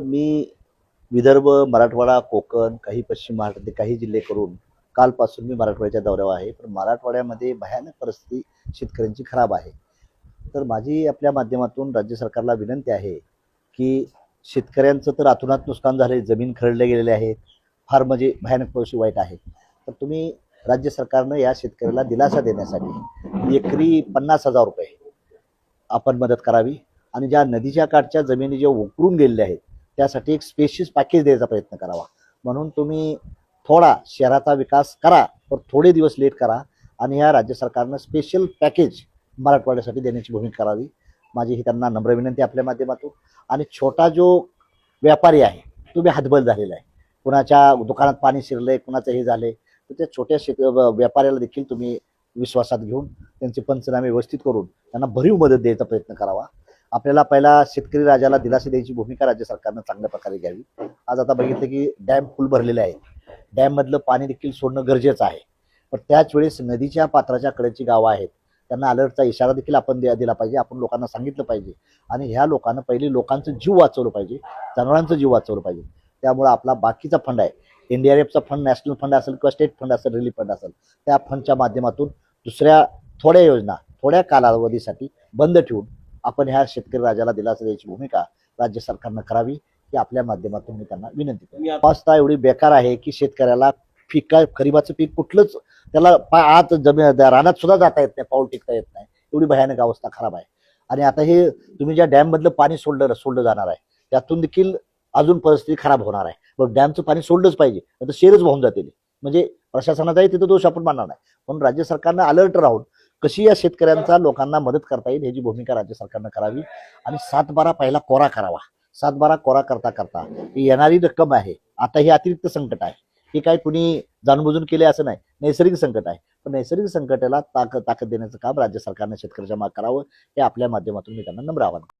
मी विदर्भ मराठवाडा कोकण काही पश्चिम महाराष्ट्रातील काही जिल्हे करून कालपासून मी मराठवाड्याच्या दौऱ्यावर आहे. पण मराठवाड्यामध्ये भयानक परिस्थिती शेतकऱ्यांची खराब आहे. तर माझी आपल्या माध्यमातून राज्य सरकारला विनंती आहे की शेतकऱ्यांचं तर अतुनात नुकसान झाले जमीन खरडले गेलेले आहेत फार म्हणजे भयानक परिस्थिती वाईट आहे. तर तुम्ही राज्य सरकारनं या शेतकऱ्याला दिलासा देण्यासाठी एकरी पन्नास हजार रुपये आपण मदत करावी आणि ज्या नदीच्या काठच्या जमिनी ज्या उकरून गेलेल्या आहेत त्यासाठी एक स्पेशियस पॅकेज द्यायचा प्रयत्न करावा. म्हणून तुम्ही थोडा शहराचा विकास करा पण थोडे दिवस लेट करा आणि या राज्य सरकारनं स्पेशल पॅकेज मराठवाड्यासाठी देण्याची भूमिका करावी. माझी ही त्यांना नम्र विनंती आपल्या माध्यमातून. आणि छोटा जो व्यापारी आहे तो बी हातबल झालेला आहे. कुणाच्या दुकानात पाणी शिरलंय कुणाचं हे झालंय तर त्या छोट्या शेत व्यापाऱ्याला देखील तुम्ही विश्वासात घेऊन त्यांचे पंचनामे व्यवस्थित करून त्यांना भरीव मदत द्यायचा प्रयत्न करावा. आपल्याला पहिला शेतकरी राजाला दिलासा द्यायची भूमिका राज्य सरकारनं चांगल्या प्रकारे घ्यावी. आज आता बघितलं की डॅम फुल भरलेले आहे डॅममधलं पाणी देखील सोडणं गरजेचं आहे. पण त्याच वेळेस नदीच्या पात्राच्या कडेची गावं आहेत. त्यांना अलर्टचा इशारा देखील आपण द्या दिला पाहिजे. आपण लोकांना सांगितलं पाहिजे. आणि ह्या लोकांना पहिले लोकांचं जीव वाचवलं पाहिजे. जनावरांचं जीव वाचवलं पाहिजे. त्यामुळं आपला बाकीचा फंड आहे. एन डी आर एफचा फंड नॅशनल फंड असेल किंवा स्टेट फंड असेल रिलीफ फंड असेल त्या फंडच्या माध्यमातून दुसऱ्या थोड्या योजना थोड्या कालावधीसाठी बंद ठेवून आपण ह्या शेतकरी राजाला दिलासा द्यायची भूमिका राज्य सरकारनं करावी ही आपल्या माध्यमातून मी त्यांना विनंती करतो. अवस्था एवढी बेकार आहे की शेतकऱ्याला पिका खरीबाचं पीक कुठलंच त्याला आत जमीन रानात सुद्धा जाता येत नाही पाऊल टिकता येत नाही. एवढी भयानक अवस्था खराब आहे. आणि आता हे तुम्ही ज्या डॅम मधलं पाणी सोडलं सोडलं जाणार आहे त्यातून देखील अजून परिस्थिती खराब होणार आहे. मग डॅमचं पाणी सोडलंच पाहिजे तर शेरच वाहून जातील. म्हणजे प्रशासनाचाही तिथं दोष आपण मानणार नाही. पण राज्य सरकारनं अलर्ट राहून कशी या शेतकऱ्यांचा लोकांना मदत करता येईल ह्याची भूमिका राज्य सरकारनं करावी. आणि सातबारा पहिला कोरा करावा. सातबारा कोरा करता करता ही येणारी रक्कम आहे. आता हे अतिरिक्त संकट आहे. हे काय कुणी जाणबुजून केले असं नाही. नैसर्गिक संकट आहे. पण नैसर्गिक संकटाला ताकद ताकद देण्याचं काम राज्य सरकारने शेतकऱ्याच्या माग करावं हे आपल्या माध्यमातून मी त्यांना नम्र आव्हान